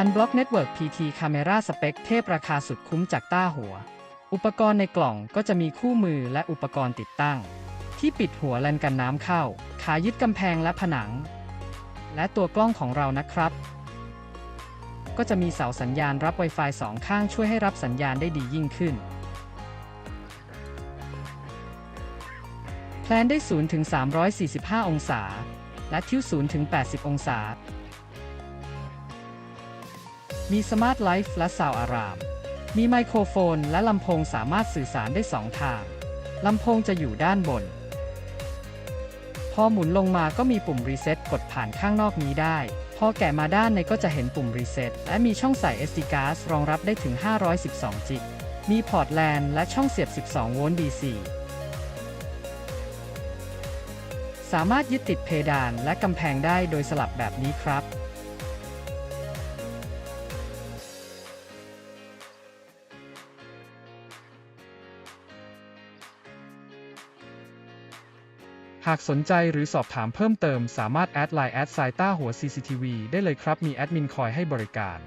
Unblock Network PT Camera Spec เทพราคาสุดคุ้มจากต้าหัว อุปกรณ์ในกล่องก็จะมีคู่มือและอุปกรณ์ติดตั้ง ที่ปิดหัวแลนกันน้ำเข้า ขายึดกำแพงและผนัง และตัวกล้องของเรานะครับ ก็จะมีเสาสัญญาณรับ Wi-Fi 2ข้างช่วยให้รับสัญญาณได้ดียิ่งขึ้น แพลนได้0ถึง345 องศา และทิว0ถึง80 องศา มีสมาร์ทไลฟ์และซาวอาราม มีไมโครโฟนและลำโพงสามารถสื่อสารได้2ทาง ลำโพงจะอยู่ด้านบน พอหมุนลงมาก็มีปุ่มรีเซ็ตกดผ่านข้างนอกนี้ได้ พอแกะมาด้านในก็จะเห็นปุ่มรีเซ็ตและมีช่องใส่ SD card รองรับได้ถึง 512 จิก มีพอร์ตแลนและช่องเสียบ 12 โวลต์ DC สามารถยึดติดเพดานและกำแพงได้โดยสลับแบบนี้ครับ หากสนใจหรือสอบถามเพิ่มเติมสามารถแอดไลน์แอดไซต้าหัว CCTV ได้เลยครับ มีแอดมินคอยให้บริการ